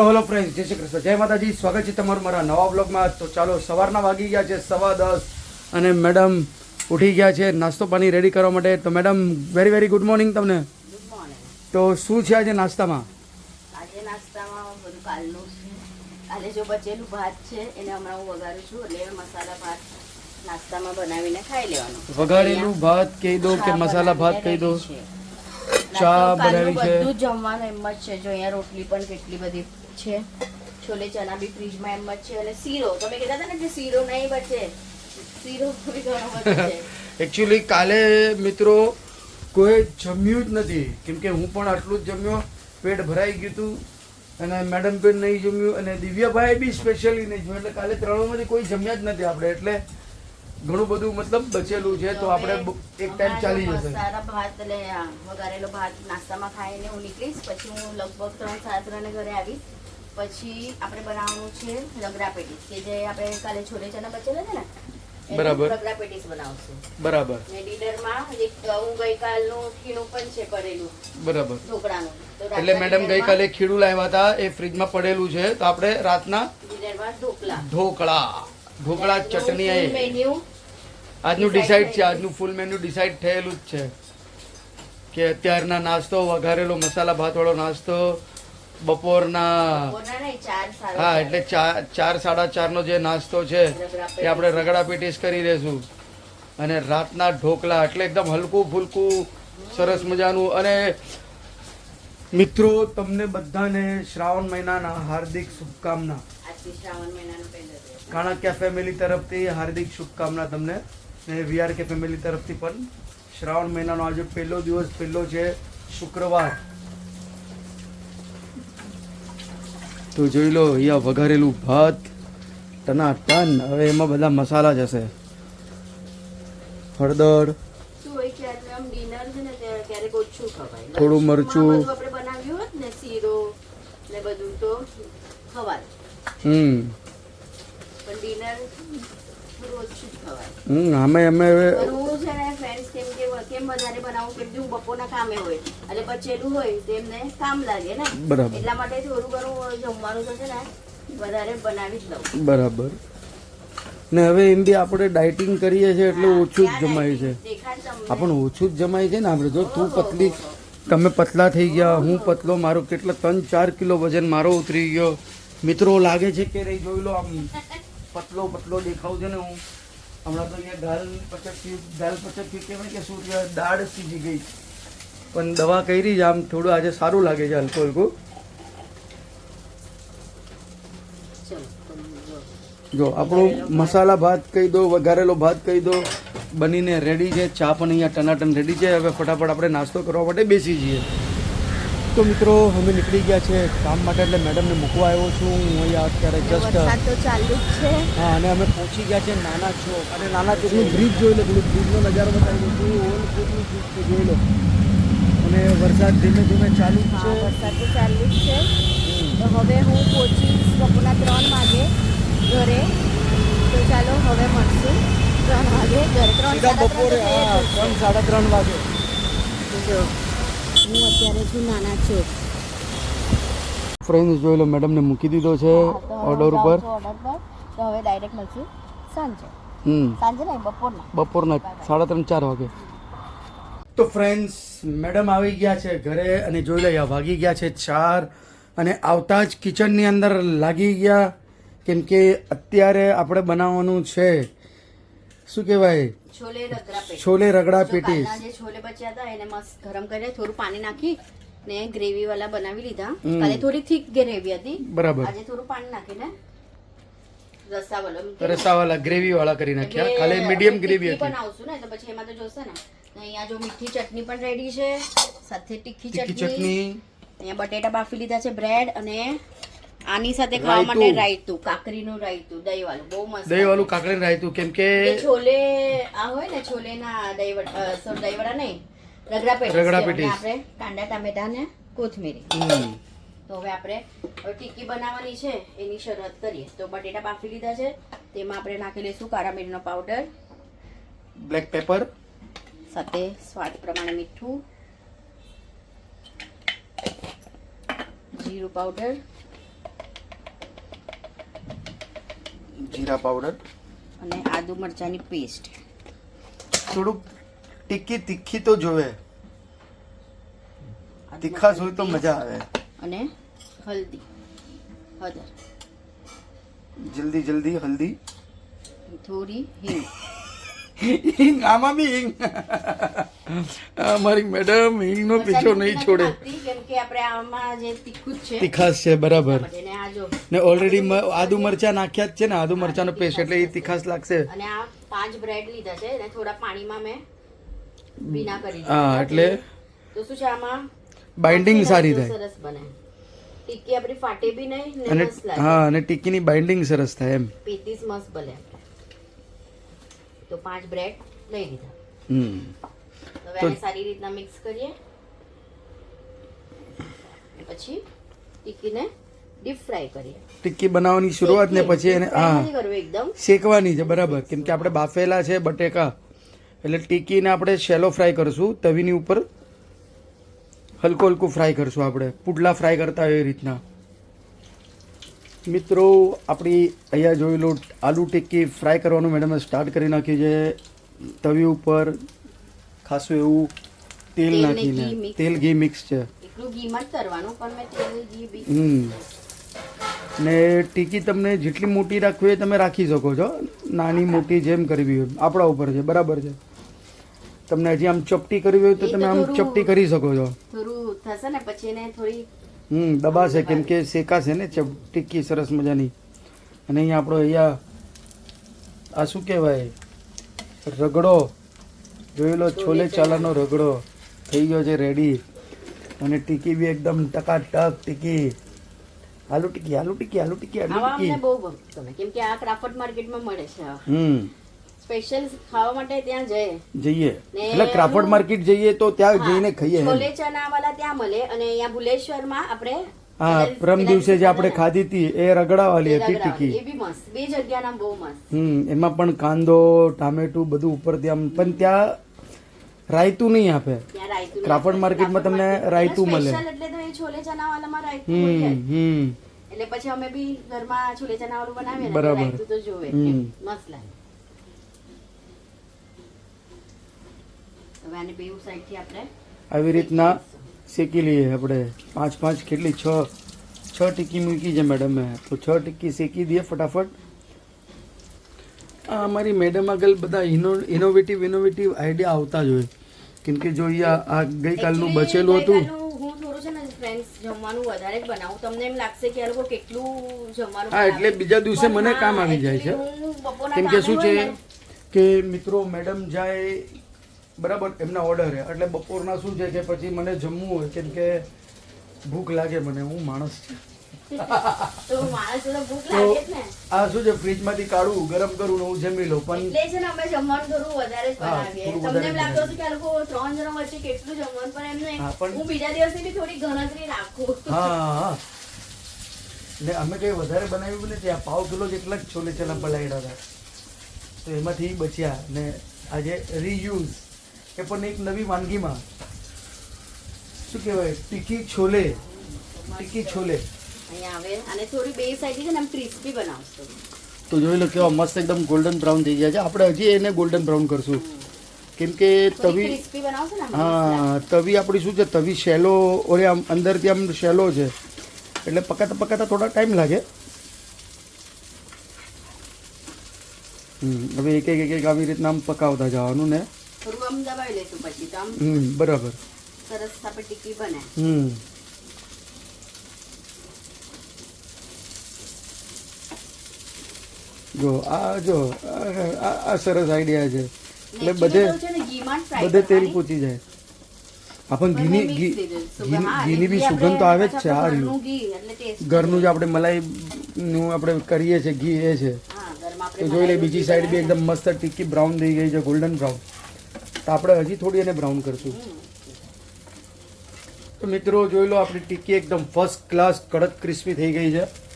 તો hello friend જય શ્રી કૃષ્ણ. જય માતાજી. સ્વાગત છે તમારું મારા નવા બ્લોગમાં તો ચાલો સવારના વાગી ગયા છે સવા દસ અને મેડમ ઉઠી ગયા છે નાસ્તો પાણી રેડી કરવા માટે. તો madam very very good morning તમને. તો શું છે આજે નાસ્તામાં? આજે નાસ્તામાં બધું કાલનું કાલે જો બચેલું ભાત છે એને હમણાં હું વઘારું છું. એટલે મસાલા ભાત નાસ્તામાં બનાવીને ખાઈ લેવાનું. વઘારેલું ભાત કહી દો કે મસાલા ભાત કહી દો. ચા બનાવી છે. બધું જમવાનું એમ જ છે. જો અહીંયા રોટલી પણ કેટલી બધી છે. છોલે ચના બી ફ્રીજમાં એમ જ છે અને શીરો. તમે કહેતા હતા ને કે શીરો નહીં બચે. શીરો બી ઘણો છે. એકચ્યુઅલી કાલે મિત્રો કોઈ જમ્યું જ નથી. કેમ કે હું પણ આટલું જ જમ્યો. પેટ ભરાઈ ગયું હતું અને મેડમ પણ નહીં જમ્યું અને દિવ્યાભાઈ બી સ્પેશિયલી નહીં જમ્યું. એટલે કાલે ત્રણમાંથી કોઈ જમ્યા જ નથી આપણે. એટલે ઘણું બધું મતલબ બચેલું છે તો આપણે એક ટાઈમ ચાલી જશે. સારા ભાત એટલે વઘારેલો ભાત નાસ્તામાં ખાઈને હું નીકળીશ. પછી હું લગભગ ત્રણ સાડા ઘરે આવીશ. પછી આપણે બનાવવાનું છે રગડા પેટીસ કે જે આપણે કાલે છોલે ચના બચેલા છે ને બરાબર. રગડા પેટીસ બનાવશું. બરાબર. ને ડિનરમાં એક હું ગઈકાલનું ખીણું પણ છે પડેલું બરાબર. ઢોકળાનું. એટલે મેડમ ગઈકાલે ખીડું લાવ્યા હતા એ ફ્રીજમાં પડેલું છે તો આપણે રાતના ડિનરમાં ઢોકળા. ઢોકળા. ઢોકળા ચટણી આવી. આજનું ડિસાઈડ છે આજનું ફૂલ મેન્યુ ડિસાઈડ થયેલું જ છે. કે અત્યારના નાસ્તો વઘારેલો મસાલા ભાતવાળો નાસ્તો બપોરના હા એટલે ચાર ચાર સાડા ચારનો જે નાસ્તો છે એ આપણે રગડા પેટીસ કરી દઈશું અને રાતના ઢોકળા એટલે એકદમ હલકું ફૂલકું સરસ મજાનું. અને મિત્રો તમને બધાને શ્રાવણ મહિનાના હાર્દિક શુભકામના. આજથી શ્રાવણ મહિનાનો પહેલો દિવસ કાણાક્યા ફેમિલી તરફથી હાર્દિક શુભકામના તમને. ને વીઆર કે ફેમિલી તરફથી પણ. શ્રાવણ મહિનાનો આજે પહેલો દિવસ પહેલો છે શુક્રવાર. તો જોઈ લો અહીંયા વઘારેલું ભાત ટના ટન હવે એમાં બધા મસાલા જશે હળદર. શું હોય કે આજે આમ ડિનર છે ને ત્યારે ક્યારેક ઓછું ખવાય. થોડું મરચું. બનાવ્યું હોત ને શીરો ને બધું તો ખવાય. હમ. હમ અમે અમે બરાબર. ને હવે એમ બી આપણે ડાયટિંગ કરીએ છીએ એટલે ઓછું જ જમાય છે. આપણને ઓછું જ જમાય છે ને આપણે. જો તું પતલી તમે પતલા થઈ ગયા હું પતલો મારો કેટલો ત્રણ ચાર કિલો વજન મારો ઉતરી ગયો. મિત્રો લાગે છે કે રહી જોઈ લો આમ પતલો પતલો દેખાવ છે ને હું. હમણાં તો અહીંયા દાલ પચક દાલ પચક કહેવાય કે શું કહેવાય દાળ સીજી ગઈ. પણ દવા કરી જ આમ થોડું આજે સારું લાગે છે હલકો હલકો. જો, આપણું મસાલા ભાત કહી દો, વઘારેલો ભાત કહી દો, બનીને રેડી છે, ચા પણ અહીંયા ટનાટન રેડી છે. હવે ફટાફટ આપણે નાસ્તો કરવા માટે બેસી જઈએ. તો મિત્રો અમે નીકળી ગયા છે કામ માટે એટલે મેડમને મૂકવા આવ્યો છું. હું અહીંયા અત્યારે જસ્ટ ચાલુ જ છે. હા અને અમે પહોંચી ગયા છે નાના ચોક. અને નાના ચોકનું બ્રિજ જોઈ લો પેલું બ્રિજનો નજારો બતાવી દઉં ઓલ કોટનું બ્રિજ છે જોઈ લો. અને વરસાદ ધીમે ધીમે ચાલુ જ છે. વરસાદ તો ચાલુ જ છે. તો હવે હું પહોંચીશ બપોરના ત્રણ વાગે ઘરે. તો ચાલો હવે મળશું ત્રણ વાગે. ઘરે ત્રણ બપોરે હા ત્રણ સાડા ત્રણ વાગે. હું અત્યારે છું નાના છે. ફ્રેન્ડ્સ જોઈ લો મેડમને મૂકી દીધો છે ઓર્ડર ઉપર. ઓર્ડર પર. તો હવે ડાયરેક્ટ મળશું સાંજે. હમ. સાંજે નહીં બપોરના. બપોરના સાડા ત્રણ ચાર વાગે. તો ફ્રેન્ડ્સ મેડમ આવી ગયા છે ઘરે અને જોઈ લઈએ વાગી ગયા છે ચાર અને આવતા જ કિચનની અંદર લાગી ગયા. કેમ કે અત્યારે આપણે બનાવવાનું છે. શું કહેવાય? છોલે રગડા રગડા જો છોલે બચ્યા હતા એને મસ્ત ગરમ કરીને થોડું પાણી નાખી ને ગ્રેવી વાળા બનાવી લીધા. કાલે થોડી થીક ગ્રેવી હતી. બરાબર. આજે થોડું પાણી નાખીને રસાવાલા ગ્રેવી વાળા કરી નાખ્યા. ખાલી મીડિયમ ગ્રેવી હતી. બનાવશું ને તો પછી એમાં તો જોશે ને. અહીંયા જો મીઠી ચટણી પણ રેડી છે. સાથે તીખી ચટણી. અહીંયા બટેટા બાફી લીધા છે બ્રેડ અને આની સાથે ખાવા માટે રાયતું. કાકરીનું રાયતું દહીં વાળું બહુ મસ્ત દહીં વાળું કાકડી રાયતું કેમ કે છોલે આ હોય ને છોલેના દહીં વડા દહીં વડા નહીં રગડા પેટીસ રગડા. પેટીસ. આપણે કાંદા ટામેટા ને કોથમીરી. તો હવે આપણે હવે ટીકી બનાવવાની છે એની શરૂઆત કરીએ. તો બટેટા બાફી લીધા છે તેમાં આપણે નાખી લઈશું કાળા મીરનો પાવડર. Black paper. સાથે સ્વાદ પ્રમાણે મીઠું. જીરું પાવડર. જીરા પાવડર. અને આદુ મરચાંની પેસ્ટ. થોડુંક ટીકી તીખી તો જોવે. તીખાશ હોય તો મજા આવે. અને હલ્દી. હળદર. જલ્દી જલ્દી હલ્દી. થોડી હિંગ. હિંગ? આમાં બી હિંગ? અમારી મેડમ હિંગનો પીછો નહીં છોડે. કેમ કે આપણે આમાં જે તીખું છે. તીખાશ છે બરાબર. ને ને ઓલરેડી આદુ મરચા નાખ્યા જ છે ને આદુ મરચાનો પેસ્ટ એટલે એ તીખાશ લાગશે. અને આ પાંચ બ્રેડ લીધા છે અને થોડા પાણીમાં મેં ભીના કરી હા એટલે તો શું છે આમાં? બાઇન્ડિંગ સારી થાય. સરસ બને. ટીકી આપણી ફાટે બી નહીં ને અને હા અને ટીકીની બાઇન્ડિંગ સરસ થાય એમ. પેટીસ મસ્ત બને. તો પાંચ બ્રેડ લઈ લીધા. હમ. હવે તો- આને સારી રીતના મિક્સ કરીએ. પછી ટીકીને ડીપ ફ્રાય કરીએ. ટિક્કી બનાવવાની શરૂઆત ને પછી એને હા. એકદમ. શેકવાની છે બરાબર. કેમ કે આપણે બાફેલા છે બટેકા. એટલે ટીકીને આપણે શેલો ફ્રાય કરશું તવીની ઉપર હલકો હલકું ફ્રાય કરશું આપણે. પુડલા ફ્રાય કરતા હોય એ રીતના. મિત્રો આપણી અહીંયા જોઈ લો આલુ ટિક્કી ફ્રાય કરવાનું મેડમે સ્ટાર્ટ કરી નાખ્યું છે. તવી ઉપર ખાસું એવું તેલ નાખીને. તેલ ઘી મિક્સ છે. ઘીમાં જ કરવાનું પણ મેં તેલ ઘી હમ. ને ટીકી તમને જેટલી મોટી રાખવી હોય તમે રાખી શકો છો. નાની મોટી જેમ કરવી હોય. આપણા ઉપર છે બરાબર છે. તમને હજી આમ ચપટી કરવી હોય તો તમે આમ ચપટી કરી શકો છો. થોડું થશે ને પછી એને થોડી હમ દબાશે. કેમ કે શેકાશે ને ટીકી સરસ મજાની. અને અહીંયા આપણો અહીંયા આ શું કહેવાય? રગડો. જોયેલો છોલે ચાલાનો રગડો. થઈ ગયો છે રેડી અને ટીકી બી એકદમ ટકાટક ટીકી. આલુ ટીકી આલુ ટીકી આલુ ટીકી આલુ આવા અમને બહુ ગમે કેમ કે આ ક્રાફટ માર્કેટમાં મળે છે હમ. સ્પેશિયલ ખાવા માટે ત્યાં જઈએ. જઈએ. એટલે ક્રાફટ માર્કેટ જઈએ તો ત્યાં જઈને ખાઈએ છોલે ચના વાળા ત્યાં મળે અને અહીંયા ભુલેશ્વરમાં આપણે હા પ્રમ દિવસે જે આપણે ખાધી હતી એ રગડાવાલી હતી ટીકી. એ બી મસ્ત. બે જગ્યાના બહુ મસ્ત. હમ એમાં પણ કાંદો ટામેટું બધું ઉપરથી આમ પણ ત્યાં રાયતું નહીં આપે. ત્યાં નાખે. માર્કેટમાં તમને રાયતું મળે. એટલે છોલે ચના વાળામાં રાયતું હોય એટલે પછી અમે બી ઘરમાં છોલે ચના વાળું બનાવીએ ને તો તો જોવે. મસ્ત લાગે. હવે આને બે સાઈડ આપણે આવી રીતના શેકી લઈએ આપણે. પાંચ પાંચ કેટલી? છ છ ટીકી મૂકી છે મેડમે તો છ ટીકી શેકી દઈએ ફટાફટ. આ અમારી મેડમ આગળ બધા ઇનો ઇનોવેટિવ ઇનોવેટિવ આઈડિયા આવતા જ હોય. કેમ કે જો આ ગઈકાલનું બચેલું હતું. હું friends જમવાનું વધારે જ બનાવું. તમને એમ લાગશે કે આ લોકો કેટલું જમવાનું હા, એટલે બીજા દિવસે મને કામ આવી જાય છે. હું કેમ કે શું છે કે મિત્રો મેડમ જાય બરાબર એમના ઓર્ડર એટલે બપોરના શું છે કે પછી મને જમવું હોય કેમ કે ભૂખ લાગે મને હું માણસ છું. શું છે ફ્રીજમાંથી કાઢું ગરમ કરું હું જમી લઉં પણ એટલે છે ને અમે જમવાનું થોડું વધારે જ બનાવીએ. તમને એમ લાગતું હશે કે આ લોકો ત્રણ જણા વચ્ચે કેટલું જમવાનું પણ એમને હા, હું બીજા દિવસે બી થોડી ગણતરી રાખું. હા હા ને અમે કઈ વધારે બનાવ્યું નથી. આ પાવ કિલો જેટલા જ છોલે છે પલાળ્યા હતા. તો એમાંથી બચ્યા ને આજે રીયુઝ એ પણ એક નવી વાનગીમાં. શું કહેવાય? તીખી છોલે. તીખી છોલે. અહીંયા આવે. અને થોડી બે સાઈડ છે ને આમ ક્રિસ્પી બનાવશો. તો જોઈ લો કેવા મસ્ત એકદમ ગોલ્ડન બ્રાઉન થઈ ગયા છે. આપણે હજી એને ગોલ્ડન બ્રાઉન કરશું. કેમ કે તવી. હા તવી આપણી શું છે? તવી શેલો ઓરે આમ અંદરથી આમ શેલો છે. એટલે પકાતા પકાતા થોડા ટાઈમ લાગે. હમ, હવે એક એક એક આવી રીતના આમ પકાવતા જવાનું ને. થોડું આમ દબાવી લેશું પછી તો આમ હમ બરાબર. સરસ આપણે ટીકી બને. હમ. જો આ જો આ સરસ આઈડિયા છે. એટલે બધે બધે તેલ. પૂછી જાય. આપણ ઘીની ઘી. ઘીની- બી સુગંધ તો આવે જ છે આ રહ્યું. ઘરનું જે આપણે મલાઈ નું આપણે કરીએ છીએ ઘી એ છે. તો જોઈ લે બીજી સાઈડ બી એકદમ મસ્ત ટીકી બ્રાઉન થઈ ગઈ છે ગોલ્ડન બ્રાઉન તો આપણે હજી થોડી એને બ્રાઉન કરશું. તો મિત્રો જોઈ લો આપણી ટીકી એકદમ ફર્સ્ટ ક્લાસ કડક ક્રિસ્પી થઈ ગઈ છે.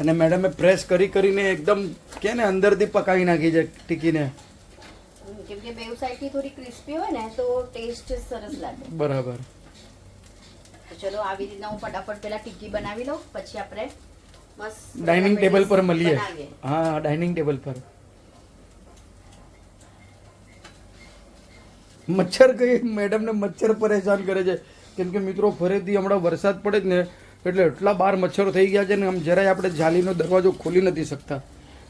અને મેડમે પ્રેસ કરી કરીને એકદમ કે ને અંદરથી પકાવી નાખી છે ટીકીને. કેમ કે બેવ સાઈડથી થોડી ક્રિસ્પી હોય ને તો ટેસ્ટ સરસ લાગે. બરાબર. ચલો આવી રીતના હું ફટાફટ પેલા ટીકી બનાવી લઉં પછી આપણે બસ ડાઇનિંગ ટેબલ પર મળીએ. હા ડાઇનિંગ ટેબલ પર. મચ્છર કઈ મેડમને મચ્છર પરેશાન કરે છે. કેમ કે મિત્રો ફરીથી હમણાં વરસાદ પડે જ ને એટલે એટલા બાર મચ્છરો થઈ ગયા છે ને આમ જરાય આપણે જાલીનો દરવાજો ખોલી નથી શકતા.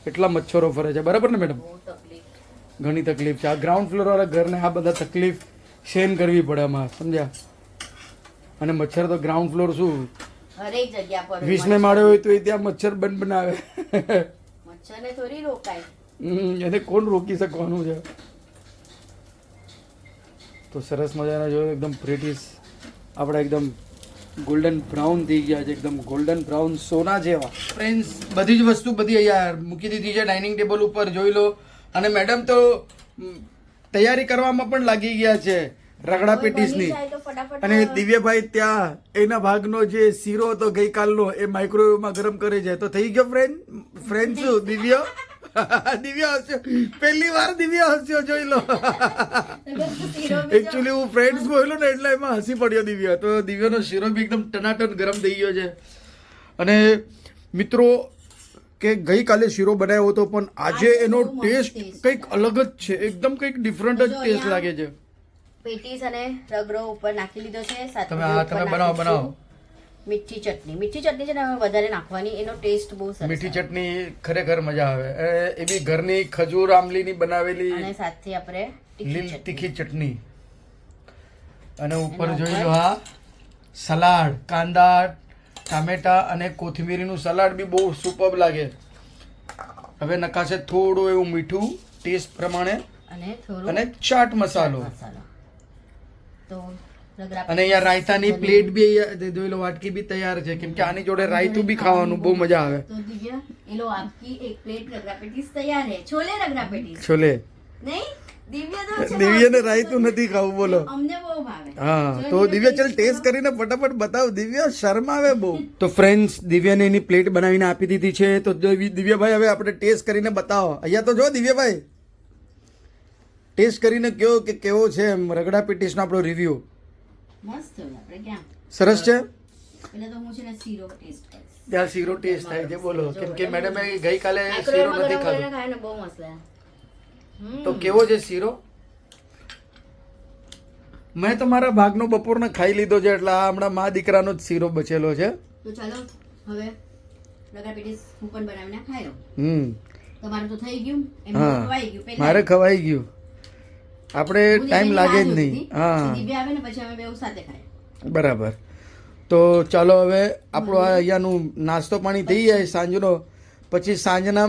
એટલા મચ્છરો ફરે છે. બરાબર ને મેડમ? ઘણી તકલીફ છે. આ ગ્રાઉન્ડ ફ્લોર વાળા ઘરને આ બધા તકલીફ સહન કરવી પડે આમાં સમજ્યા? અને મચ્છર તો ગ્રાઉન્ડ ફ્લોર શું? વીસમે માળે હોય તો એ ત્યાં મચ્છર બંધ બનાવે. મચ્છરને થોડી રોકાય. એને કોણ રોકી શકવાનું છે? તો સરસ મજાના જો એકદમ પ્રેટિસ આપણે એકદમ ગોલ્ડન બ્રાઉન થઈ ગયા છે એકદમ ગોલ્ડન બ્રાઉન સોના જેવા. ફ્રેન્ડ્સ બધી જ વસ્તુ બધી અહીંયા મૂકી દીધી છે ડાઇનિંગ ટેબલ ઉપર જોઈ લો. અને મેડમ તો તૈયારી કરવામાં પણ લાગી ગયા છે રગડા પેટીસની. અને દિવ્યભાઈ ત્યાં એના ભાગનો જે શીરો હતો ગઈકાલનો એ માઇક્રોવેવમાં ગરમ કરે છે. તો થઈ ગયો ફ્રેન્ડ ફ્રેન્ડ શું દિવ્ય? દિવ્ય હસ્યો પહેલી વાર દિવ્ય હસ્યો જોઈ લો એકચ્યુઅલી હું ફ્રેન્ડ્સ બોલ્યો ને એટલે એમાં હસી પડ્યો દિવ્ય તો દિવ્યનો શીરો બી એકદમ ટનાટન ગરમ થઈ ગયો છે અને મિત્રો કે ગઈકાલે શીરો બનાવ્યો હતો પણ આજે એનો ટેસ્ટ કંઈક અલગ જ છે. એકદમ કંઈક ડિફરન્ટ જ ટેસ્ટ લાગે છે. પેટીસ અને રગડો ઉપર નાખી લીધો છે તમે બનાવો, બનાવો. મીઠી ચટણી. મીઠી ચટણી છે ને હવે વધારે નાખવાની. એનો ટેસ્ટ બહુ સરસ મીઠી ચટણી ખરેખર મજા આવે. એ- બી ઘરની ખજૂર આમલીની બનાવેલી અને સાથે આપણે તીખી લીલ ચટણી. તીખી ચટણી. અને ઉપર જોઈ લો આ સલાડ કાંદા ટામેટા અને કોથમીરીનું સલાડ બી બહુ સુપર લાગે. હવે નખાશે થોડું એવું મીઠું ટેસ્ટ પ્રમાણે અને થોડું અને ચાટ મસાલો. મસાલો. તો અને અહીંયા રાયતાની પ્લેટ બી અહીંયા જોઈ લો વાટકી બી તૈયાર છે. કેમ કે આની જોડે રાયતું બી ખાવાનું બહુ મજા આવે. તો દિવ્યા એ લો આપકી એક પ્લેટ રગડા પેટીસ તૈયાર હે છોલે રગડા પેટીસ. છોલે. નહીં? દિવ્યને રાયતું નથી ખાવું બોલો. અમને બહુ ભાવે. હા તો દિવ્ય ચલ ટેસ્ટ કરીને ફટાફટ બતાવ. દિવ્ય શર્મ આવે બહુ. તો ફ્રેન્ડ્સ દિવ્યાને એની પ્લેટ બનાવીને આપી દીધી છે. તો દિવ્ય- દિવ્યભાઈ હવે આપણે ટેસ્ટ કરીને બતાવો. અહીંયા તો જો દિવ્યભાઈ. ટેસ્ટ કરીને કયો કે કેવો છે એમ રગડા પેટીસનો આપણો રિવ્યુ મસ્ત હોય આપણે ક્યાં સરસ છે? ત્યાં શીરો ટેસ્ટ થાય છે બોલો. કેમ કે મેડમે ગઈકાલે શીરો નથી ખાધો. તો કેવો છે શીરો? મેં તો મારા ભાગનો બપોરનો ખાઈ લીધો છે એટલે આ હમણાં મા દીકરાનો જ શીરો બચેલો છે. તો ચાલો હવે હું પણ બનાવીને ખાયો હમ. તમારું તો થઈ ગયું એમ ખવાઈ ગયું મારે ખવાઈ ગયું. આપણે ટાઈમ લાગે જ નહીં. હા. બરાબર. તો ચાલો હવે આપણો આ અહીંયાનું નાસ્તો પાણી થઈ જાય સાંજનો. પછી સાંજના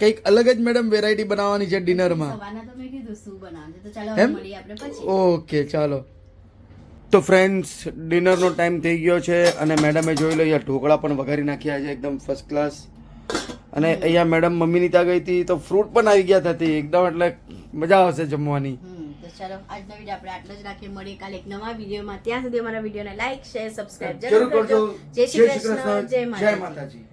કંઈક અલગ જ મેડમ વેરાયટી બનાવવાની છે ડિનરમાં એમ? ઓકે ચાલો. તો ફ્રેન્ડ્સ ડિનરનો ટાઈમ થઈ ગયો છે અને મેડમે જોઈ લો અહીંયા ઢોકળા પણ વઘારી નાખ્યા છે એકદમ ફર્સ્ટ ક્લાસ અને અહીંયા મેડમ મમ્મીની ત્યાં ગઈ હતી તો ફ્રૂટ પણ આવી ગયા હતા એકદમ એટલે મજા આવશે જમવાની. તો ચલો આજનો વીડિયો આપણે આટલો જ રાખીએ. મળીએ કાલે એક નવા વિડીયોમાં ત્યાં સુધી અમારા વિડીયોને લાઈક શેર સબસ્ક્રાઇબ જરૂર કરજો. જય શ્રી કૃષ્ણ. જય માતા માતાજી.